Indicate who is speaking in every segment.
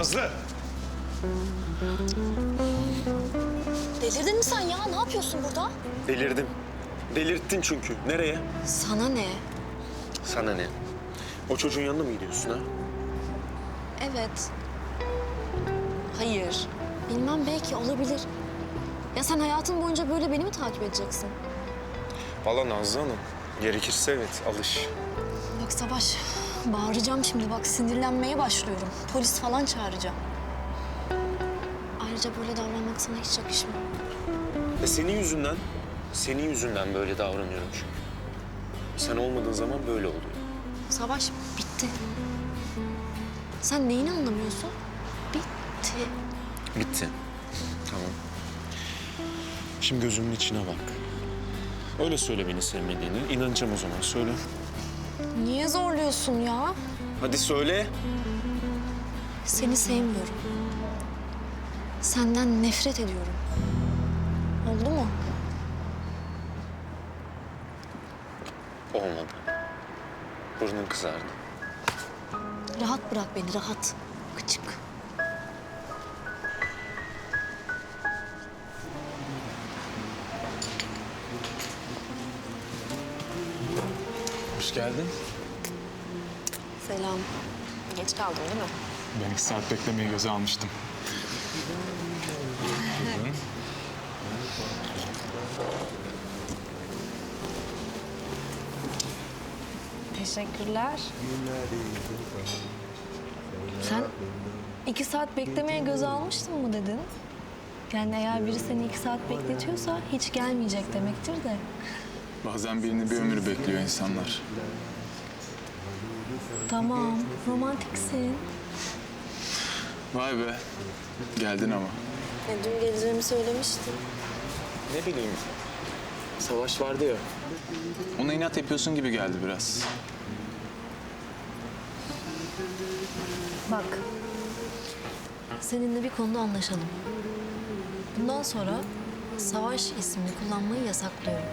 Speaker 1: Nazlı!
Speaker 2: Delirdin mi sen ya? Ne yapıyorsun burada?
Speaker 1: Delirdim. Delirttin çünkü. Nereye?
Speaker 2: Sana ne?
Speaker 1: Sana ne? O çocuğun yanına mı gidiyorsun ha?
Speaker 2: Evet. Hayır. Bilmem belki olabilir. Ya sen hayatın boyunca böyle beni mi takip edeceksin?
Speaker 1: Valla Nazlı Hanım. Gerekirse evet alış.
Speaker 2: Bak Savaş, bağıracağım şimdi bak sinirlenmeye başlıyorum. Polis falan çağıracağım. Ayrıca böyle davranmak sana hiç yakışmıyor.
Speaker 1: E senin yüzünden, senin yüzünden böyle davranıyorum çünkü. Sen olmadığın zaman böyle oluyor.
Speaker 2: Savaş bitti. Sen neyini anlamıyorsun? Bitti.
Speaker 1: Bitti. Tamam. Şimdi gözümün içine bak. Öyle söyle beni sevmediğini. İnanacağım o zaman. Söyle.
Speaker 2: Niye zorluyorsun ya?
Speaker 1: Hadi söyle.
Speaker 2: Seni sevmiyorum. Senden nefret ediyorum. Oldu mu?
Speaker 1: Olmadı. Burnun kızardı.
Speaker 2: Rahat bırak beni, rahat.
Speaker 3: Hoş geldin.
Speaker 2: Selam. Geç kaldım değil mi?
Speaker 3: Ben iki saat beklemeyi göze almıştım.
Speaker 4: Teşekkürler. Sen iki saat beklemeye göze almıştın mı dedin? Yani eğer biri seni iki saat bekletiyorsa hiç gelmeyecek demektir de.
Speaker 3: Bazen birini bir ömür bekliyor insanlar.
Speaker 4: Tamam, romantiksin.
Speaker 3: Vay be. Geldin ama.
Speaker 2: E, dün geleceğimi söylemiştin.
Speaker 3: Ne bileyim. Savaş vardı ya. Ona inat yapıyorsun gibi geldi biraz.
Speaker 4: Bak, seninle bir konuda anlaşalım. Bundan sonra Savaş ismini kullanmayı yasaklıyorum.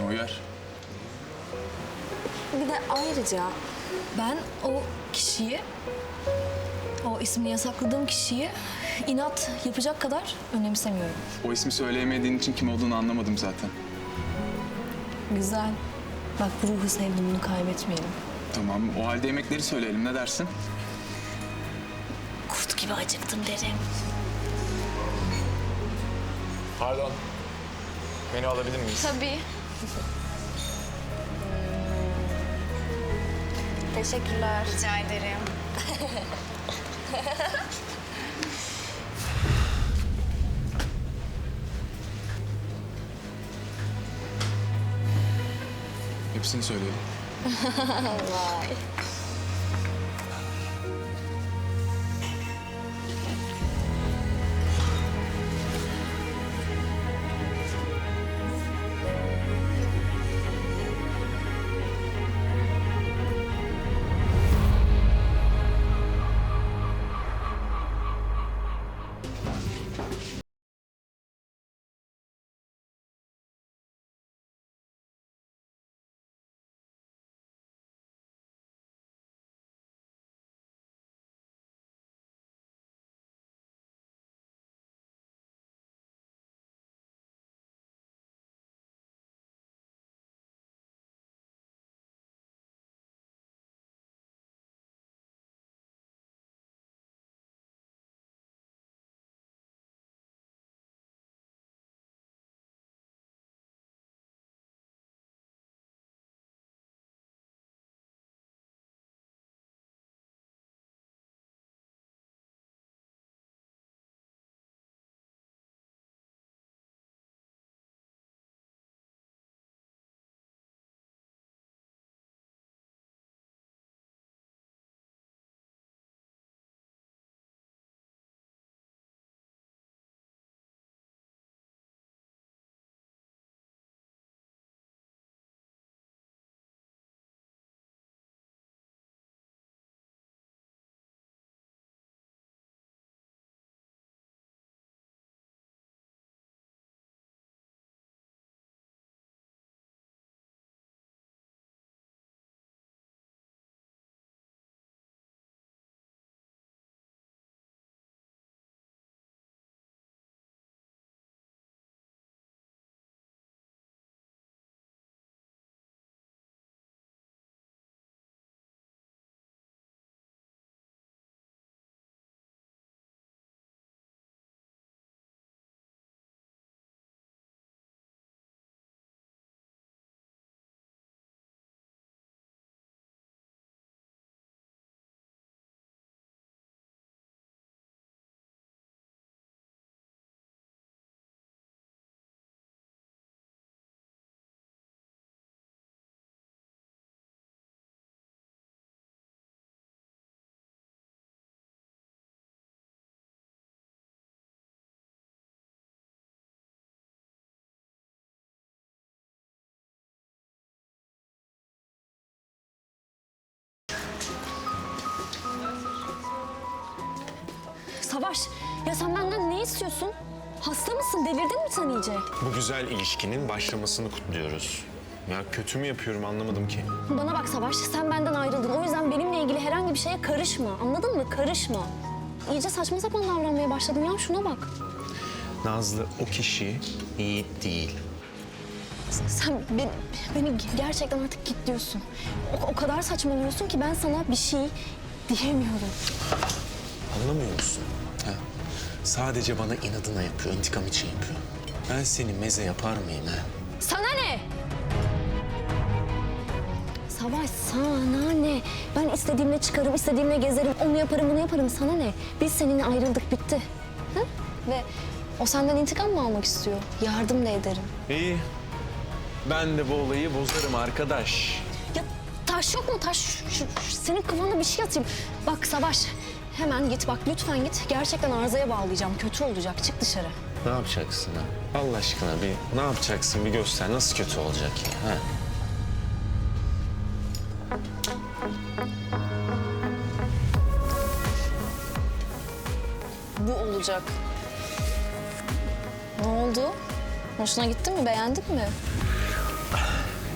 Speaker 3: Bana uyar.
Speaker 4: Bir de ayrıca ben o kişiyi, o ismini yasakladığım kişiyi inat yapacak kadar önemsemiyorum.
Speaker 3: O ismi söyleyemediğin için kim olduğunu anlamadım zaten.
Speaker 4: Güzel. Bak bu ruhu sevdim bunu kaybetmeyelim.
Speaker 3: Tamam, o halde yemekleri söyleyelim. Ne dersin?
Speaker 4: Kurt gibi acıktım derim.
Speaker 5: Pardon. Menü alabilir miyiz?
Speaker 2: Tabii.
Speaker 4: Teşekkürler.
Speaker 2: Rica ederim.
Speaker 3: Hepsini söyleyelim.
Speaker 2: Vay. Savaş, ya sen benden ne istiyorsun? Hasta mısın? Delirdin mi sen iyice?
Speaker 1: Bu güzel ilişkinin başlamasını kutluyoruz. Ya kötü mü yapıyorum anlamadım ki.
Speaker 2: Bana bak Savaş, sen benden ayrıldın. O yüzden benimle ilgili herhangi bir şeye karışma. Anladın mı? Karışma. İyice saçma sapan davranmaya başladın ya. Şuna bak.
Speaker 1: Nazlı o kişi Yiğit değil.
Speaker 2: Sen beni, beni gerçekten artık git diyorsun. O, o kadar saçmalıyorsun ki ben sana bir şey diyemiyorum.
Speaker 1: Anlamıyor musun? Ha? Sadece bana inadına yapıyor, intikam için yapıyor. Ben seni meze yapar mıyım ha?
Speaker 2: Sana ne? Savaş sana ne? Ben istediğimle çıkarım, istediğimle gezerim, onu yaparım, bunu yaparım. Sana ne? Biz seninle ayrıldık, bitti. Hı? Ve o senden intikam mı almak istiyor? Yardım da ederim.
Speaker 1: İyi. Ben de bu olayı bozarım arkadaş.
Speaker 2: Ya taş yok mu? Taş şu- şu- senin kafana bir şey atayım. Bak Savaş, hemen git bak lütfen git. Gerçekten arızaya bağlayacağım. Kötü olacak. Çık dışarı.
Speaker 1: Ne yapacaksın ha? Allah aşkına bir ne yapacaksın bir göster. Nasıl kötü olacak ya? Ha?
Speaker 2: Bu olacak. Ne oldu? Hoşuna gitti mi? Beğendin mi?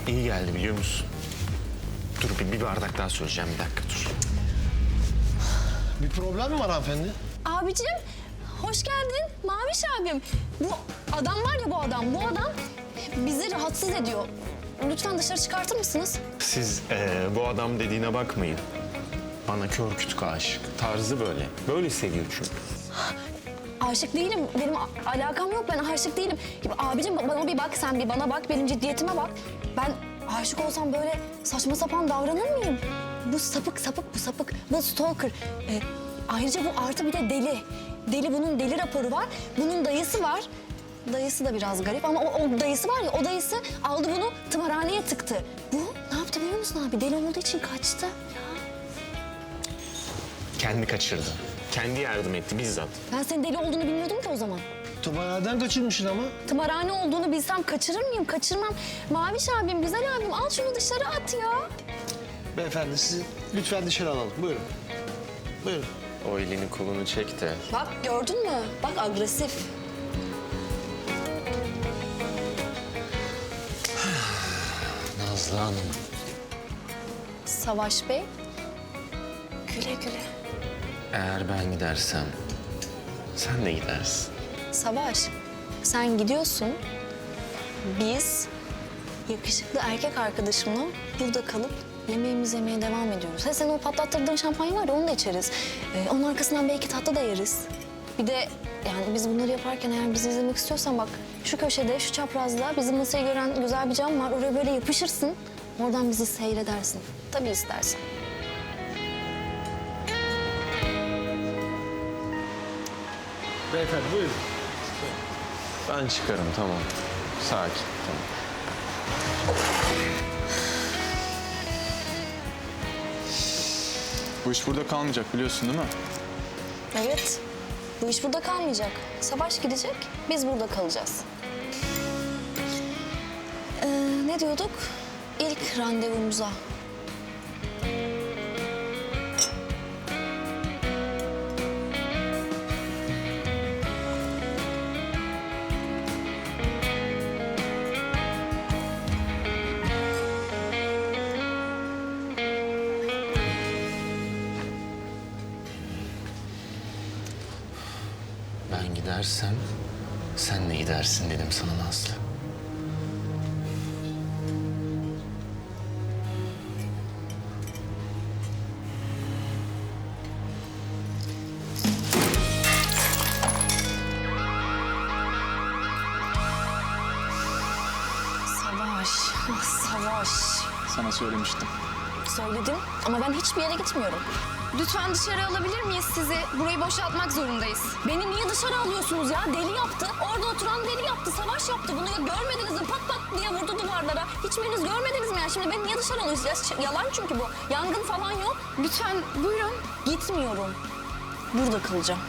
Speaker 1: İyi geldi biliyor musun? Dur bir, bir bardak daha söyleyeceğim bir dakika.
Speaker 6: Bir problem mi var hanımefendi?
Speaker 2: Abicim, hoş geldin. Maviş abim. Bu adam var ya bu adam. Bu adam bizi rahatsız ediyor. Lütfen dışarı çıkartır mısınız?
Speaker 1: Siz eee, bu adam dediğine bakmayın. Bana kör kütük aşık. Tarzı böyle. Böyle seviyor çünkü.
Speaker 2: Aşık değilim. Benim a- alakam yok. Ben aşık değilim. Ya Abicim bana bir bak sen bir bana bak. Benim ciddiyetime bak. Ben aşık olsam böyle saçma sapan davranır mıyım? Bu sapık sapık bu sapık. Bu stalker. Ee, ayrıca bu artı bir de deli. Deli bunun deli raporu var. Bunun dayısı var. Dayısı da biraz garip ama o, o dayısı var ya o dayısı aldı bunu tımarhaneye tıktı. Bu ne yaptı biliyor musun abi? Deli olduğu için kaçtı.
Speaker 1: Kendi kaçırdı. Kendi yardım etti bizzat.
Speaker 2: Ben senin deli olduğunu bilmiyordum ki o zaman.
Speaker 6: Tımarhaneden kaçırmışsın ama.
Speaker 2: Tımarhane olduğunu bilsem kaçırır mıyım? Kaçırmam. Maviş abim, güzel abim al şunu dışarı at ya.
Speaker 6: Beyefendi sizi lütfen dışarı alalım. Buyurun. Buyurun.
Speaker 1: O elini kolunu çek de.
Speaker 2: Bak gördün mü? Bak agresif.
Speaker 1: Nazlı Hanım.
Speaker 2: Savaş Bey. Güle güle.
Speaker 1: Eğer ben gidersem sen de gidersin.
Speaker 2: Savaş, sen gidiyorsun. Biz yakışıklı erkek arkadaşımla burada kalıp yemeğimizi yemeye devam ediyoruz. Ha sen o patlattırdığın şampanya var ya onu da içeriz. Ee, onun arkasından belki tatlı da yeriz. Bir de yani biz bunları yaparken eğer bizi izlemek istiyorsan bak şu köşede, şu çaprazda bizim masayı gören güzel bir cam var. Oraya böyle yapışırsın. Oradan bizi seyredersin. Tabii istersen.
Speaker 6: Beyefendi buyurun.
Speaker 1: Ben çıkarım tamam. Sakin tamam.
Speaker 3: Bu iş burada kalmayacak biliyorsun değil mi?
Speaker 2: Evet. Bu iş burada kalmayacak. Savaş gidecek, biz burada kalacağız. Ee, ne diyorduk? İlk randevumuza.
Speaker 1: Gidersem sen de gidersin dedim sana Nazlı.
Speaker 2: Savaş, ah savaş.
Speaker 3: Sana söylemiştim.
Speaker 2: Söyledim ama ben hiçbir yere gitmiyorum.
Speaker 7: Lütfen dışarı alabilir miyiz sizi? Burayı boşaltmak zorundayız.
Speaker 2: Beni niye dışarı alıyorsunuz ya? Deli yaptı. Orada oturan deli yaptı. Savaş yaptı. Bunu görmediniz mi? Pat pat diye vurdu duvarlara. Hiçbiriniz görmediniz mi ya? Şimdi beni niye dışarı alıyorsunuz? Ya, yalan çünkü bu. Yangın falan yok.
Speaker 7: Lütfen buyurun.
Speaker 2: Gitmiyorum. Burada kalacağım.